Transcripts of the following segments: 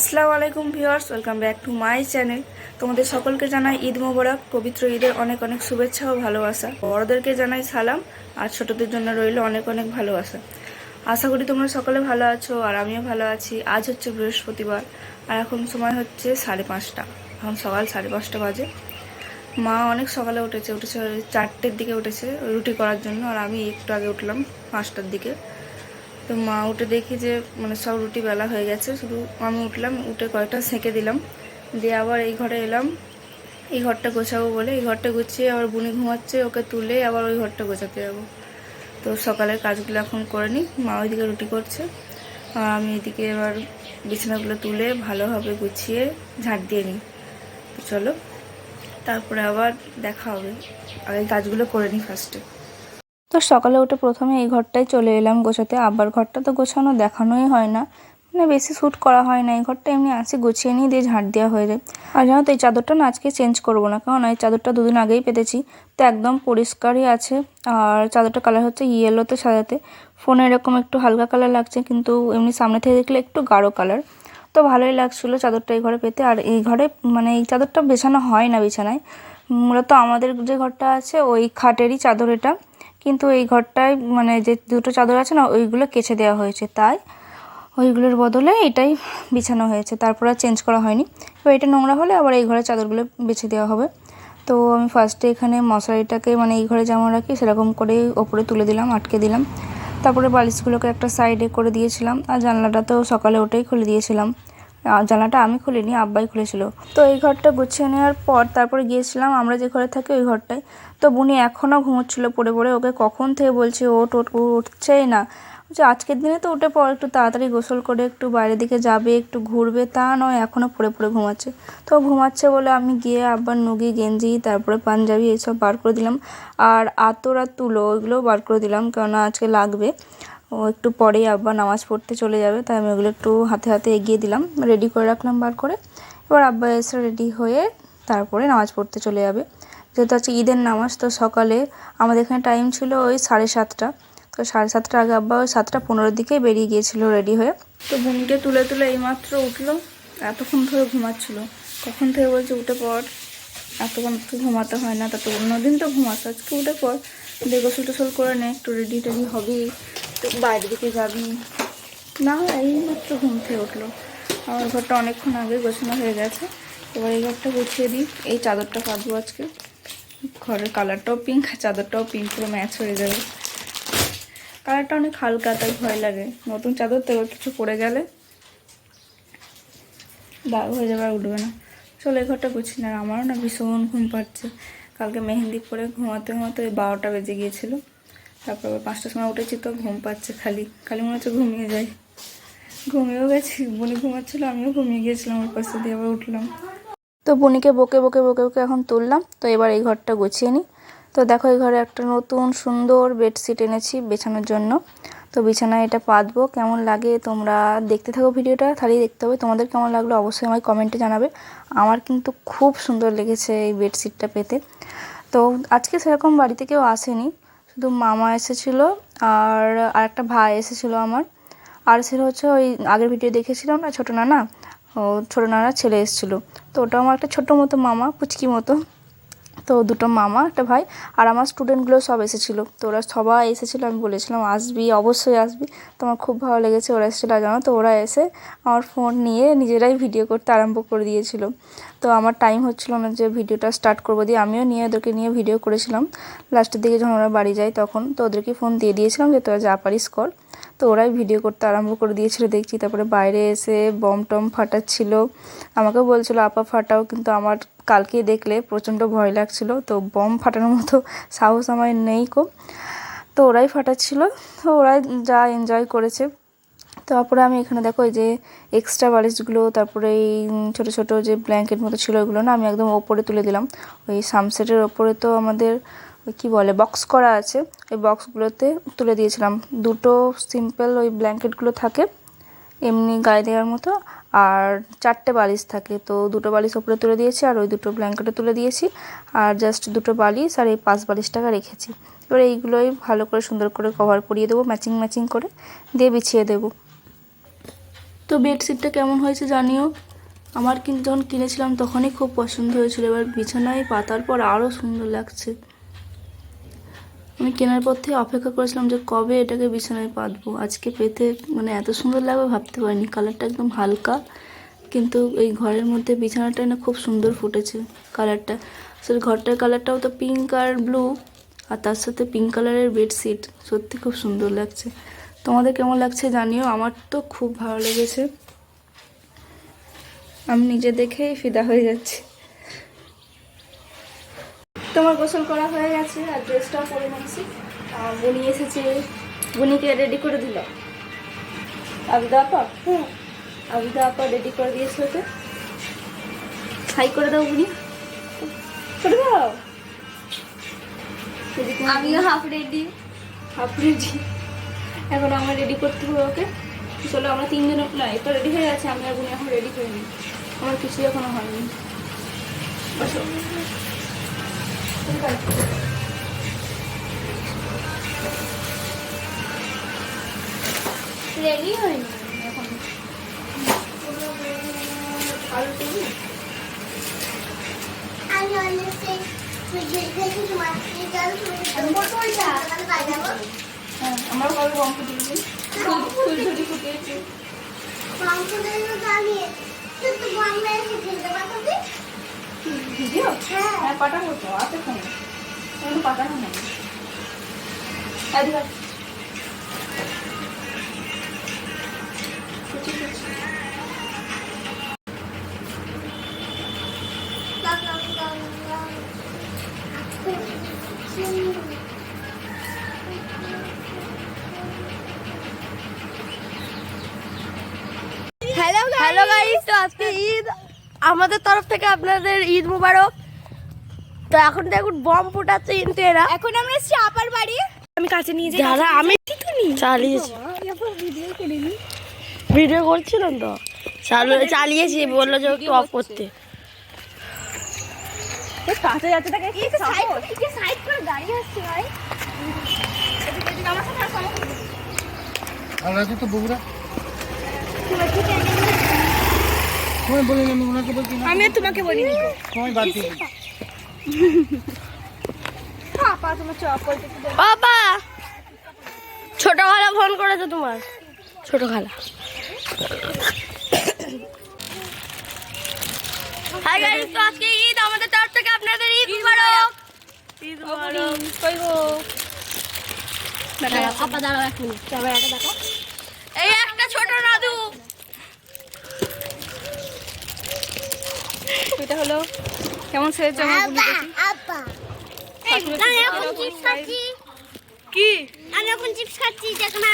আসসালামু আলাইকুম viewers, welcome back to my channel. তোমাদের সকলকে জানাই ঈদ মোবারক, পবিত্র ঈদের অনেক অনেক শুভেচ্ছা ও ভালোবাসা। বড়দেরকে জানাই সালাম, আর ছোটদের জন্য রইল অনেক অনেক ভালোবাসা। আশা করি তোমরা সকলে ভালো আছো, আর আমিও ভালো আছি। আজ হচ্ছে বৃহস্পতিবার, আর এখন সময় হচ্ছে সাড়ে পাঁচটা। এখন সকাল সাড়ে পাঁচটা বাজে। মা অনেক সকালে উঠেছে উঠেছে চারটের দিকে উঠেছে রুটি করার জন্য, আর আমি একটু আগে উঠলাম পাঁচটার দিকে। তো মা উঠে দেখি যে মানে সব রুটি বেলা হয়ে গেছে, শুধু আমি উঠলাম, উঠে কয়েকটা সেঁকে দিলাম। দিয়ে আবার এই ঘরে এলাম, এই ঘরটা গোছাবো বলে। এই ঘরটা গুছিয়ে আবার বুনি ঘুমাচ্ছে, ওকে তুলে আবার ওই ঘরটা গোছাতে যাব। তো সকালের কাজগুলো এখন করে নিই, মা ওইদিকে রুটি করছে। আর আমি এদিকে এবার বিছানাগুলো তুলে ভালোভাবে গুছিয়ে ঝাঁট দিয়ে নিই। তো চলো, তারপরে আবার দেখা হবে। আগে কাজগুলো করে নিই ফার্স্টে তো সকালে উঠে প্রথমে এই ঘরটায় চলে এলাম গোছাতে। আবার ঘরটা তো গোছানো দেখানোই হয় না। মানে বেশি শ্যুট করা হয় না। এই ঘরটা এমনি আসি গুছিয়ে নিয়ে দিয়ে ঝাঁট দেওয়া হয়ে যায়। আর জানো তো এই চাদরটা না আজকে চেঞ্জ করব না। কারণ এই চাদরটা দুদিন আগেই পেতেছি। তো একদম পরিষ্কারই আছে। আর চাদরটা কালার হচ্ছে ইয়েলোতে সাজাতে। ফোনে এরকম একটু হালকা কালার লাগছে, কিন্তু এমনি সামনে থেকে দেখলে একটু গাঢ় কালার তো ভালোই লাগছিল চাদরটা এই ঘরে পেতে। আর এই ঘরে মানে এই চাদরটা বেছানো হয় না বিছানায়। মূলত আমাদের যে ঘরটা আছে, ওই খাটেরই চাদর এটা। কিন্তু এই ঘরটায় মানে যে দুটো চাদর আছে না, ওইগুলো কেচে দেওয়া হয়েছে। তাই ওইগুলোর বদলে এটাই বিছানো হয়েছে। তারপর আর চেঞ্জ করা হয়নি। এবার এটা নোংরা হলে আবার এই ঘরের চাদরগুলো বেছে দেওয়া হবে। তো আমি ফার্স্টে এখানে মশারিটাকে মানে এই ঘরে যেমন রাখি, সেরকম করে ওপরে তুলে দিলাম, আটকে দিলাম। তারপরে বালিশগুলোকে একটা সাইডে করে দিয়েছিলাম। আর জানলাটা তো সকালে ওটাই খুলে দিয়েছিলাম। জানলাটা আমি খুলিনি, আব্বাই খুলেছিল। তো এই ঘরটা গুছিয়ে নেওয়ার পর তারপরে গিয়েছিলাম, আমরা যে ঘরে থাকি ওই ঘরটায়। তো বুনি এখনও ঘুমোচ্ছিল পড়ে পড়ে, ওকে কখন থেকে বলছি ওট ওট উঠছেই না। বলছে, আজকের দিনে তো উঠে পর একটু তাড়াতাড়ি গোসল করে, একটু বাইরের দিকে যাবে, একটু ঘুরবে। তা নয়, এখনও পড়ে পড়ে ঘুমাচ্ছে। তো ঘুমাচ্ছে বলে আমি গিয়ে আবার নুগি, গেঞ্জি, তারপরে পাঞ্জাবি এইসব বার করে দিলাম। আর আতর আর তুলো, ওইগুলোও বার করে দিলাম, কেননা আজকে লাগবে। ও একটু পরেই আব্বা নামাজ পড়তে চলে যাবে, তাই আমি ওগুলো একটু হাতে হাতে এগিয়ে দিলাম রেডি করে রাখলাম বার করে। এবার আব্বা এসে রেডি হয়ে তারপরে নামাজ পড়তে চলে যাবে। যেহেতু হচ্ছে ঈদের নামাজ, তো সকালে আমাদের এখানে টাইম ছিল ওই সাড়ে সাতটা। তো সাড়ে সাতটা আগে আব্বা ওই সাতটা পনেরোর দিকে বেরিয়ে গিয়েছিল রেডি হয়ে। তো বোনকে তুলে তুলে এইমাত্র উঠল, এতক্ষণ ধরে ঘুমাচ্ছিল। কখন থেকে বলছে উঠে পর এতক্ষণ তো ঘুমাতে হয় না, তা তো অন্যদিন তো ঘুমাস, আজকে উঠে পর দিয়ে গোসল টোসল করে নে, একটু রেডি টেডি হবি। তো বাইরের দিকে যাবি। না এই মাত্র ঘুম থেকে উঠল। আমার ঘরটা অনেকক্ষণ আগে গোছানো হয়ে গেছে। এবার এই ঘরটা গুছিয়ে দিই। এই চাদরটা কাটবো আজকে। ঘরের কালারটাও পিঙ্ক আর চাদরটাও পিঙ্ক করে ম্যাচ হয়ে যাবে। কালারটা অনেক হালকা, তাই ভয় লাগে। নতুন চাদর তো কিছু পড়ে গেলে দাগ হয়ে যাবে উঠবে না। চলো এই ঘরটা গুছিয়ে না আমারও না ভীষণ ঘুম পাচ্ছে। কালকে মেহেন্দি পরে ঘুমাতে ঘুমাতে ওই বারোটা বেজে গিয়েছিল। তারপর আবার পাঁচটার সময় উঠেছি তো ঘুম পাচ্ছে খালি। খালি মনে হচ্ছে ঘুমিয়ে যাই। ঘুমিয়েও গেছি, বনি ঘুমাচ্ছিলো, আমিও ঘুমিয়ে গিয়েছিলাম ওর পাশে দিয়ে আবার উঠলাম। তো বনিকে বকে বকে বকে বকে এখন তুললাম, তো এবার এই ঘরটা গুছিয়ে নিই। তো দেখো এই ঘরে একটা নতুন সুন্দর বেডশিট এনেছি বেছানোর জন্য। তো বিছানায় এটা পাতবো, কেমন লাগে তোমরা দেখতে থাকো ভিডিওটা, তাহলেই দেখতে হবে। তোমাদের কেমন লাগল অবশ্যই আমায় কমেন্টে জানাবে। আমার কিন্তু খুব সুন্দর লেগেছে এই বেডশিটটা পেতে। তো আজকে সেরকম বাড়িতে কেউ আসেনি শুধু মামা এসেছিল আর আর একটা ভাই এসেছিল আমার। আর ছিল হচ্ছে ওই আগের ভিডিও দেখেছিলাম না, ছোটো নানা? ও ছোটো নানার ছেলে এসেছিল। তো ওটা আমার একটা ছোটো মতো মামা, পুচকি মতো। তো দুটো মামা, একটা ভাই আর আমার স্টুডেন্টগুলো সব এসেছিল। তো ওরা সবাই এসেছিল, আমি বলেছিলাম, আসবি, অবশ্যই আসবি। তো আমার খুব ভালো লেগেছে, ওরা এসেছিল জানো তো, ওরা এসে আমার ফোন নিয়ে নিজেরাই ভিডিও করতে আরম্ভ করে দিয়েছিলো। তো আমার টাইম হচ্ছিল না যে ভিডিওটা স্টার্ট করব দিয়ে, আমিও নিয়ে ওদেরকে নিয়ে ভিডিও করেছিলাম। লাস্টের দিকে যখন ওরা বাড়ি যায় তখন, তো ওদেরকে ফোন দিয়ে দিয়েছিলাম যে, তোরা যা পারিস কর। তো ওরাই ভিডিও করতে আরম্ভ করে দিয়েছিল, দেখছি তারপরে বাইরে এসে বম টম ফাটাচ্ছিল। আমাকেও বলছিল, আপা, ফাটাও। কিন্তু আমার কালকে দেখলে প্রচণ্ড ভয় লাগছিল। তো বম ফাটানোর মতো সাহস আমার নেই কো। তো ওরাই ফাটাচ্ছিল। তো ওরাই যা এনজয় করেছে। তারপরে আমি এখানে দেখো এই যে এক্সট্রা বালিশগুলো, তারপরে এই ছোটো ছোটো যে ব্ল্যাঙ্কেট মতো ছিল ওগুলো না, আমি একদম ওপরে তুলে দিলাম। ওই সামসেটের ওপরে তো আমাদের ওই কী বলে বক্স করা আছে। ওই বক্সগুলোতে তুলে দিয়েছিলাম। দুটো সিম্পল ওই ব্ল্যাঙ্কেটগুলো থাকে, এমনি গায়ে দেওয়ার মতো, আর চারটে বালিশ থাকে। তো দুটো বালিশ ওপরে তুলে দিয়েছি, আর ওই দুটো ব্ল্যাঙ্কেটে তুলে দিয়েছি। আর জাস্ট দুটো বালিশ আর এই পাঁচ বালিশটাকে রেখেছি। এবার এইগুলোই ভালো করে সুন্দর করে কভার করিয়ে দেবো ম্যাচিং ম্যাচিং করে, দিয়ে বিছিয়ে দেবো। তো বেডশিটটা কেমন হয়েছে জানিও? আমার কিন্তু যখন কিনেছিলাম তখনই খুব পছন্দ হয়েছিল। এবার বিছানায় পাতার পর আরও সুন্দর লাগছে। আমি কেনার পর থেকে অপেক্ষা করেছিলাম যে কবে এটাকে বিছানায় পাতবো। আজকে পেতে মানে এত সুন্দর লাগবে ভাবতে পারিনি। কালারটা একদম হালকা, কিন্তু এই ঘরের মধ্যে বিছানাটা না খুব সুন্দর ফুটেছে কালারটা। আসলে ঘরটার কালারটাও তো পিঙ্ক আর ব্লু আর তার সাথে পিঙ্ক কালারের বেডশিট সত্যি খুব সুন্দর লাগছে। তোমাদের কেমন লাগছে জানিও, আমার তো খুব ভালো লেগেছে। আমি নিজে দেখেই ফিদা হয়ে যাচ্ছি। তোমার গোসল করা হয়ে গেছে আর ড্রেসটাও পরে নিয়েছি। আর বুনি এসেছে বুনিকে রেডি করে দিল। আবিদা আপা? হ্যাঁ আবিদা আপা রেডি করে দিয়েছে ওকে। হাই করে দাও বুনি। করে দাও। আমিও হাফ রেডি হাফ রেডি এখন আমার রেডি করতে হবে ওকে। চলো আমরা তিনজন না তো রেডি হয়ে গেছে আমি আর বুনি এখন রেডি করে নিই আমার কিছুই এখনও হয়নি। রেডি হয়নি এখন। আলু টেবিল আমি অনেকে দেখি। তোমার হ্যাঁ আমরাও কালকে বম্প দিয়েছি ফুল ঝুড়ি ফুটিয়েছি ভিডিও হ্যাঁ পাঠাবো তো আছে ফোনে কিন্তু পাঠানো নেই এদিকে আস। কুচি কুচি। হ্যালো হ্যালো গাইস তো আজকে ঈদ আমাদের তরফ থেকে আপনাদের ঈদ মুবারক। তো এখন দেখুন বম ফুটাচ্ছে কিন্তু এরা এখন আমরা এসেছি আপার বাড়ি। আমি কাছে নিয়ে যাই। যারা আমি চালিয়েছি। ভিডিও করছিলাম তো? চালু চালিয়েছি বলল যে একটু অফ করতে। কাছে যাচ্ছে তাকে সাইড করে দাঁড়িয়ে আসছে ভাই। আমরা তো বগুড়া তোমায় বলি না ওনাকে বলছি না। আমি তোমাকে বলি সময় বাদ দিয়ে দিই। বাবা ছোট খালা ফোন করেছে তোমার। ছোট খালা হাই গাইস তো আজকে ঈদ আমাদের তরফ থেকে আপনাদের ঈদ মুবারক। ঈদ মুবারক। কই গো? আপা দাঁড়াও এক মিনিট। ক্যামেরাটা দেখো এই একটা ছোট নাদু এটা হলো কেমন সেরেছে আমার বুনি দেখি আমি এখন চিপস খাচ্ছি কি আমি এখন চিপস খাচ্ছি দেখ না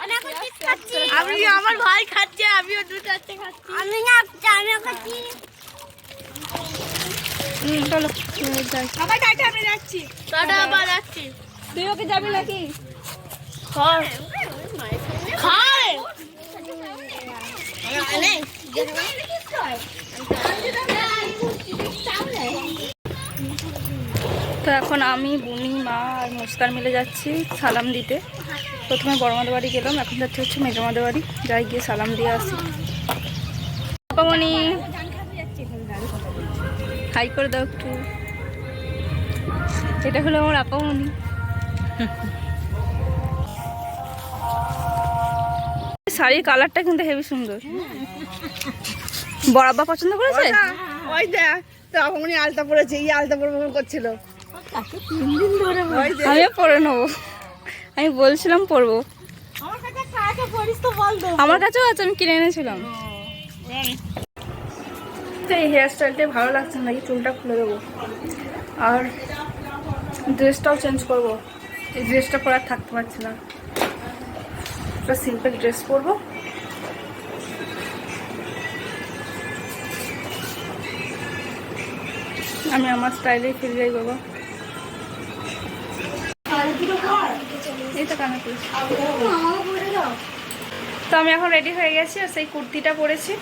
আমি এখন চিপস খাচ্ছি আমি আমার ভাই খাচ্ছে আমিও দু চারটে খাচ্ছি আমি না আমিও খাচ্ছি চলো যাই আবার টাটা আমি যাচ্ছি টাটা আবার যাচ্ছি তুই ওকে যাবি নাকি খায় খায় তো এখন আমি বুনি মা আর মুস্কান মিলে যাচ্ছি সালাম দিতে। প্রথমে বড়মাদের বাড়ি গেলাম, এখন যাচ্ছে হচ্ছে মেজমাদের বাড়ি। যাই গিয়ে সালাম দিয়ে আসি। পাপামণি হাই করে দাও একটু। এটা হলো আমার আপামণি শাড়ির কালারটা কিন্তু হেভি সুন্দর। বড়াব্বা পছন্দ করেছে? ওই দেখ তখন উনি আলতা পরেছে এই আলতা পরে করছিল। আমিও পরে নেব। আমি বলছিলাম পরবো। আমার কাছেও আছে আমি কিনে এনেছিলাম। তো এই হেয়ার স্টাইলটা ভালো লাগছে নাকি চুলটা খুলে দেবো। আর ড্রেসটাও চেঞ্জ করব। এই ড্রেসটা পরে আর থাকতে পারছি না। একটা সিম্পল ড্রেস পরবো। আমি আমার স্টাইলেই ফিরে যাই বাবা। তো পড়েছি আমি এখন রেডি হয়ে গেছি আর সেই কুর্তিটা পরেছি।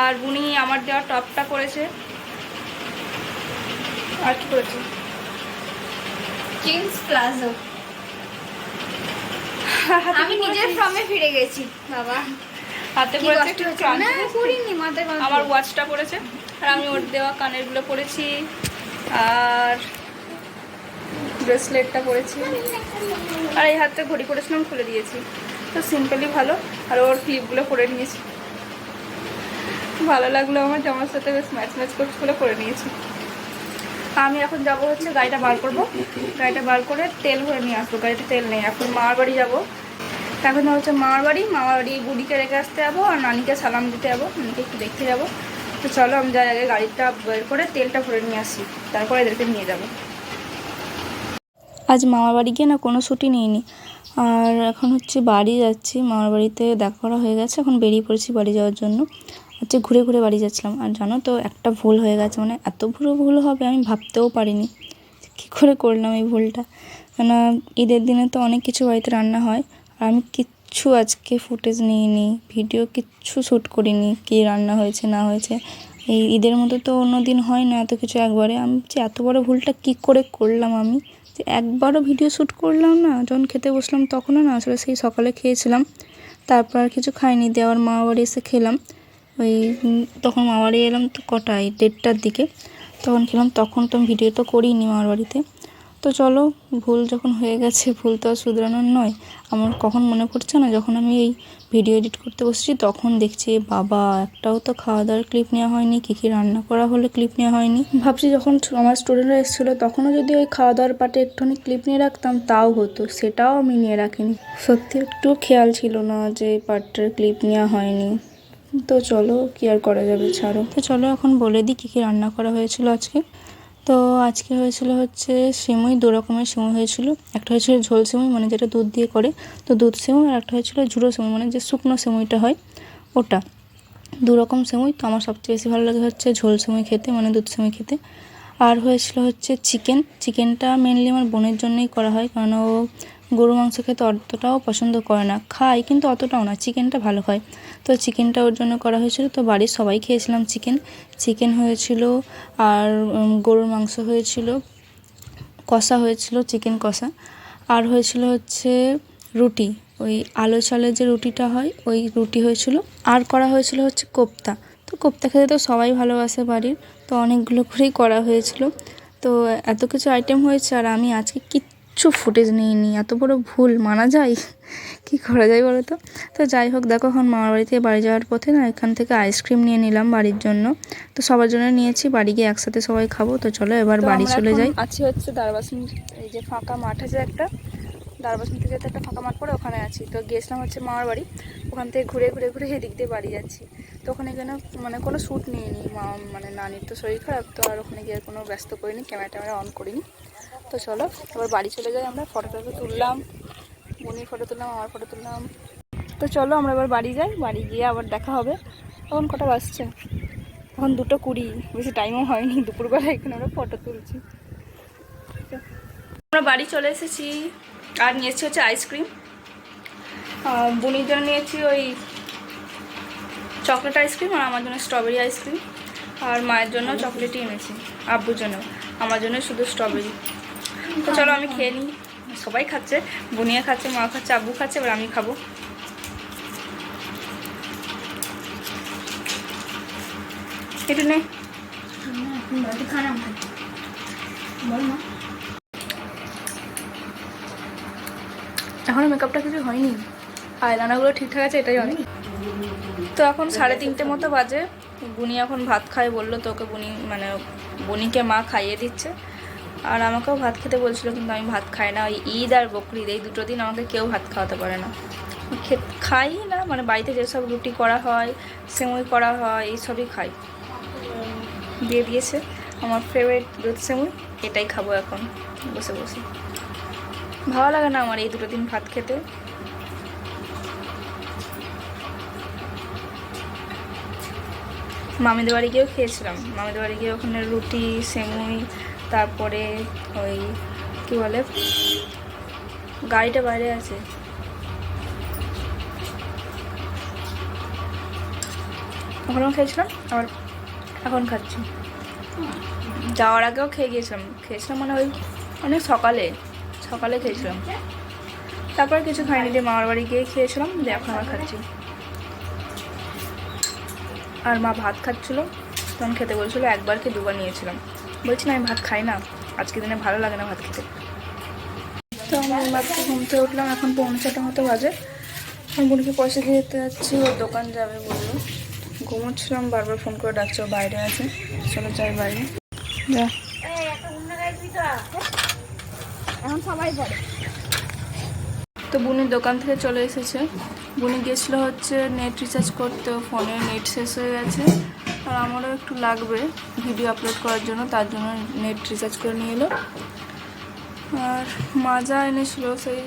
আর বুনি আমার দেওয়া টপটা পরেছে। আর কি করেছে জিন্স প্লাজো আমি নিজের ফর্মে ফিরে গেছি বাবা। হাতে পড়েছে একটু আমার ওয়াচটা পড়েছে আর আমি ওর দেওয়া কানেরগুলো পরেছি। আর ব্রেসলেটটা পরেছি। আর এই হাতে ঘড়ি করেছিলাম খুলে দিয়েছি। তো সিম্পলি ভালো। আর ওর ক্লিপগুলো পরে নিয়েছি। ভালো লাগল আমার জামার সাথে বেশ ম্যাচ ম্যাচ করছে বলে করে নিয়েছি। আমি এখন যাব হচ্ছে গাড়িটা বার করব। গাড়িটা বার করে তেল ভরে নিয়ে আসব। গাড়িতে তেল নেই, এখন মামার বাড়ি যাব। এখন হচ্ছে মামার বাড়ি মামার বাড়ি বুড়িকে রেখে আসতে যাব, আর নানিকে সালাম দিতে যাব। নানিকে একটু দেখতে যাব। তো চলো আমি যাই আগে গাড়িটা বের করে তেলটা ভরে নিয়ে আসি। তারপরে এদেরকে নিয়ে যাব। আজ মামার বাড়ি গিয়ে না কোনো ছুটি নিইনি। আর এখন হচ্ছে বাড়ি যাচ্ছি। মামার বাড়িতে দেখা করা হয়ে গেছে। এখন বেরিয়ে পড়েছি বাড়ি যাওয়ার জন্য। হচ্ছে ঘুরে ঘুরে বাড়ি যাচ্ছিলাম। আর জানো তো, একটা ভুল হয়ে গেছে। মানে এত বড় ভুল হবে আমি ভাবতেও পারিনি। কী করে করলাম এই ভুলটা? কেন ঈদের দিনে তো অনেক কিছু বাড়িতে রান্না হয়। আর আমি কিচ্ছু আজকে ফুটেজ নিইনি, ভিডিও কিচ্ছু শ্যুট করিনি, কী রান্না হয়েছে, না হয়েছে। এই ঈদের মতো তো অন্য দিন হয় না এত কিছু একবারে। আমি যে এত বড় ভুলটা কী করে করলাম আমি? যে একবারও ভিডিও শ্যুট করলাম না, যখন খেতে বসলাম তখনও না, আসলে সেই সকালে খেয়েছিলাম। তারপর আর কিছু খাইনি দিয়ে আবার মামা বাড়ি এসে খেলাম। ওই তখন মামা বাড়ি এলাম তো কটায়? দেড়টার দিকে। তখন খেলাম, তখন তো আমি ভিডিও তো করিনি মামার বাড়িতে। তো চলো, ভুল যখন হয়ে গেছে, ভুল তো আর শুধরানোর নয়। আমার কখন মনে পড়ছে না, যখন আমি এই ভিডিও এডিট করতে বসেছি, তখন দেখছি, বাবা, একটাও তো খাওয়া দাওয়ার ক্লিপ নেওয়া হয়নি, কী কী রান্না করা হলে ক্লিপ নেওয়া হয়নি? ভাবছি যখন আমার স্টুডেন্টরা এসেছিল, তখনও যদি ওই খাওয়া দাওয়ার পাটে একটুখানি ক্লিপ নিয়ে রাখতাম, তাও হতো, সেটাও আমি নিয়ে রাখিনি। সত্যি একটু খেয়াল ছিল না যে পার্টটার ক্লিপ নেওয়া হয়নি। তো চলো, কি আর করা যাবে, ছাড়ো। তো চলো এখন বলে দিই, কী কী রান্না করা হয়েছিল আজকে। তো আজকে হয়েছিল হচ্ছে সিমুই, দু রকমের সিমুই হয়েছিল। একটা হয়েছিল ঝোল সিমুই মানে যেটা দুধ দিয়ে করে। তো দুধ সিমুই আর একটা হয়েছিল ঝুড়ো সিমুই মানে যে শুকনো সিমুইটা হয়, ওটা। দু রকম সিমুই, তো আমার সবচেয়ে বেশি ভালো লাগে হচ্ছে ঝোল সিমুই খেতে মানে দুধ সিমুই খেতে। আর হয়েছিল হচ্ছে চিকেন। চিকেনটা মেনলি আমার বোনের জন্যই করা হয়, কারণ ও গরু মাংস খেতে অতটাও পছন্দ করে না। খায়, কিন্তু অতটাও না। চিকেনটা ভালো হয়। তো চিকেনটা ওর জন্য করা হয়েছিল। তো বাড়ির সবাই খেয়েছিলাম চিকেন। চিকেন হয়েছিল আর গরুর মাংস হয়েছিল, কষা হয়েছিল, চিকেন কষা। আর হয়েছিল হচ্ছে রুটি। ওই আলো চালের যে রুটিটা হয়, ওই রুটি হয়েছিল। আর করা হয়েছিল হচ্ছে কোপ্তা। তো কোপ্তা খেতে তো সবাই ভালোবাসে বাড়ির। তো অনেকগুলো করেই করা হয়েছিল। তো এত কিছু আইটেম হয়েছে আর আমি আজকে কিচ্ছু ফুটেজ নিইনি এত বড় ভুল মানা যায়? কি করা যায় বলো তো? তো যাই হোক দেখো এখন মামার বাড়ি থেকে বাড়ি যাওয়ার পথে না এখান থেকে আইসক্রিম নিয়ে নিলাম বাড়ির জন্য। তো সবার জন্য নিয়েছি বাড়ি গিয়ে একসাথে সবাই খাব তো চলো এবার বাড়ি চলে যাই। আছি হচ্ছে দারবাসন এই যে ফাঁকা মাঠ আছে একটা দারবাসন থেকে একটা ফাঁকা মাঠ পড়ে ওখানে আছি। তো গিয়েছিলাম হচ্ছে মামার বাড়ি ওখান থেকে ঘুরে ঘুরে ঘুরে এদিক দিয়ে বাড়ি যাচ্ছি। তো ওখানে গিয়ে না মানে কোনো শ্যুট নিইনি মা মানে নানির তো শরীর খারাপ তো আর ওখানে গিয়ে আর কোনো ব্যস্ত করিনি ক্যামেরা ট্যামেরা অন করিনি। তো চলো, এবার বাড়ি চলে যাই আমরা। ফটো টটো তুললাম বোনের ফটো তুললাম, আমার ফটো তুললাম। তো চলো, আমরা এবার বাড়ি যাই। বাড়ি গিয়ে আবার দেখা হবে। তখন কটা বাজছে? এখন দুটো কুড়ি, বেশি টাইমও হয়নি। দুপুরবেলা এখানে আমরা ফটো তুলছি। আমরা বাড়ি চলে এসেছি। আর নিয়েছি হচ্ছে আইসক্রিম বুনির জন্য নিয়েছি ওই চকলেট আইসক্রিম আর আমার জন্য স্ট্রবেরি আইসক্রিম আর মায়ের জন্য চকলেটই এনেছি। আব্বুর জন্য। আমার জন্য শুধু স্ট্রবেরি তো চলো আমি খেয়ে নিই। সবাই খাচ্ছে, বুনিয়া খাচ্ছে, মা খাচ্ছে, আব্বু খাচ্ছে, এবার আমি খাব। একটু নে। এখনও মেকআপটা কিছু হয়নি। আইলানাগুলো ঠিকঠাক আছে, এটাই অনেক। তো এখন সাড়ে তিনটে মতো বাজে। বুনি এখন ভাত খায় বলল তোকে বুনি মানে বুনিকে মা খাইয়ে দিচ্ছে। আর আমাকেও ভাত খেতে বলছিল, কিন্তু আমি ভাত খাই না। ওই ঈদ আর বকরিদ, এই দুটো দিন আমাকে কেউ ভাত খাওয়াতে পারে না। খাই না মানে বাড়িতে যেসব রুটি করা হয়, সেমুই করা হয় এইসবই খাই। দিয়ে দিয়েছে আমার ফেভারিট দুধ সেমুই, এটাই খাব এখন, বসে বসে। ভালো লাগে না আমার এই দুটো দিন ভাত খেতে। মামিদের বাড়ি গিয়েও খেয়েছিলাম। মামিদের বাড়ি গিয়ে ওখানে রুটি, সেমুই তারপরে ওই কি বলে, গাড়িটা বাইরে আছে। ওখানেও খেয়েছিলাম, আবার এখন খাচ্ছি। যাওয়ার আগেও খেয়ে গিয়েছিলাম। খেয়েছিলাম মানে ওই অনেক সকালে সকালে খেয়েছিলাম। তারপর কিছু খাইনি দিয়ে মামার বাড়ি গিয়ে খেয়েছিলাম দিয়ে এখন আবার খাচ্ছি। আর মা ভাত খাচ্ছিলো, তখন খেতে বলছিলো একবার কি দুবার নিয়েছিলাম। বলছি না, আমি ভাত খাই না। আজকে দিনে ভালো লাগে না ভাত খেতে। তো আমি ঘুম থেকে উঠলাম, এখন পৌনে ছটা মতো বাজে। আমি বোনকে পয়সা দিয়ে যেতে যাচ্ছি ওর দোকান যাবে বলল। ঘুমোচ্ছিলাম, বারবার ফোন করে ডাকছে, ও বাইরে আছে। চলো যাই বাইরে। যা। এখন সবাই পড়ে তো বুনির দোকান থেকে চলে এসেছে। বুনি গেছিল হচ্ছে নেট রিচার্জ করতে ফোনে নেট শেষ হয়ে গেছে। আর আমারও একটু লাগবে ভিডিও আপলোড করার জন্য, তার জন্য নেট রিচার্জ করে নিয়ে এলো। আর মাজা এনেছিল সেই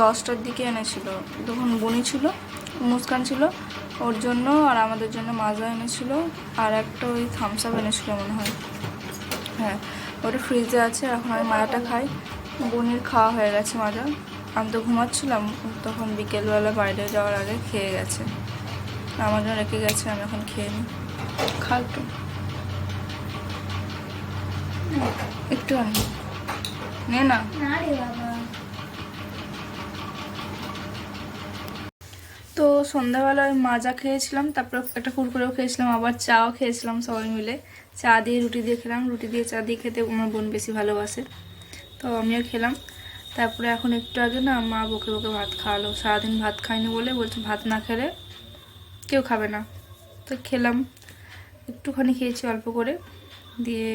দশটার দিকে এনেছিল। তখন বুনি ছিল, মুস্কান ছিল ওর জন্য আর আমাদের জন্য মাজা এনেছিল আর একটা ওই থামস আপ এনেছিল মনে হয়। হ্যাঁ ওটা ফ্রিজে আছে, এখন আমি মাজাটা খাই। বোনের খাওয়া হয়ে গেছে মাজা আমি তো ঘুমাচ্ছিলাম, তখন বিকেলবেলা বাইরে যাওয়ার আগে খেয়ে গেছে। আমার জন্য রেখে গেছে, আমি এখন খেয়ে নিই একটু একটু আনি নে না। তো সন্ধ্যাবেলায় মাজা খেয়েছিলাম, তারপর একটা কুরকুরেও খেয়েছিলাম, আবার চাও খেয়েছিলাম সবাই মিলে। চা দিয়ে রুটি দিয়ে খেলাম, রুটি দিয়ে চা দিয়ে খেতে আমার বোন বেশি ভালোবাসে, তো আমিও খেলাম। তারপরে এখন একটু আগে না মা বকে বকে ভাত খাওয়ালো, সারাদিন ভাত খাইনি বলে বলছে ভাত না খেলে কেউ খাবে না। তো খেলাম। একটুখানি খেয়েছি অল্প করে, দিয়ে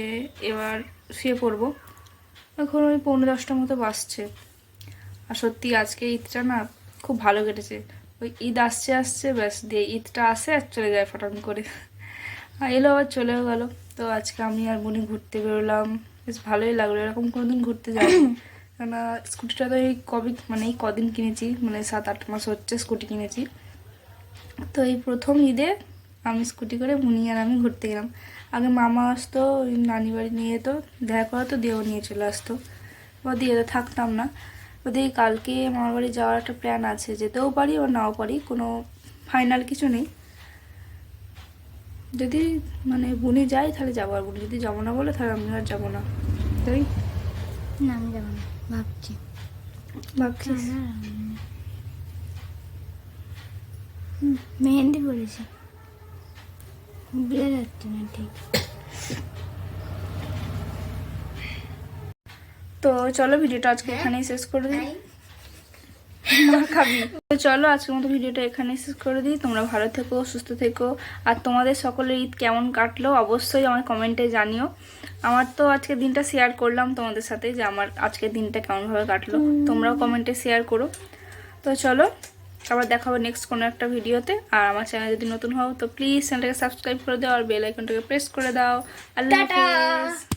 এবার শুয়ে পড়ব। এখন ওই পৌনে দশটার মতো বাসছে আর সত্যি আজকে ঈদটা না খুব ভালো কেটেছে। ওই ঈদ আসছে আসছে, ব্যাস, দিয়ে ঈদটা আসে আর চলে যায় ফটান করে। আর এলো আবার চলেও গেল। তো আজকে আমি আর বোনি ঘুরতে বেরোলাম। বেশ ভালোই লাগল, এরকম কোনোদিন ঘুরতে যাই। কেননা স্কুটিটা তো এই কবে মানে এই কদিন কিনেছি মানে সাত আট মাস হচ্ছে স্কুটি কিনেছি। তো এই প্রথম ঈদে আমি স্কুটি করে মুনি আর আমি ঘুরতে গেলাম। আগে মামা আসতো ওই নানি বাড়ি নিয়ে যেত দেখা করা তো দিয়েও নিয়ে চলে আসতো। বা দিয়ে তো থাকতাম না। ওদের কালকে মামার বাড়ি যাওয়ার একটা প্ল্যান আছে যেতেও পারি বা নাও পারি কোনো ফাইনাল কিছু নেই। যদি মানে বুনি যাই তাহলে যাব আর বুনি যদি যাব না বলে তাহলে আমি আর যাব না। তাই? না আমি যাব না ভাবছি। ভাবছিস? হুম, মেহেন্দি করেছি যাচ্ছে না ঠিক তো চলো ভিডিওটা আজকে এখানেই শেষ করে দিই। তো চলো আজকের মতো ভিডিওটা এখানেই শেষ করে দিই। তোমরা ভালো থেকো, সুস্থ থেকো। আর তোমাদের সকলের ঈদ কেমন কাটলো অবশ্যই আমার কমেন্টে জানিও। আমার তো আজকে দিনটা শেয়ার করলাম তোমাদের সাথে যে আমার আজকের দিনটা কেমনভাবে কাটলো। তোমরাও কমেন্টে শেয়ার করো। তো চলো। আবার দেখা হবে নেক্সট কোনো একটা ভিডিওতে। আর আমার চ্যানেল যদি নতুন হও তো প্লিজ চ্যানেলটাকে সাবস্ক্রাইব করে দাও আর বেল আইকনটাকে প্রেস করে দাও। আল্লাহ। হাফেজ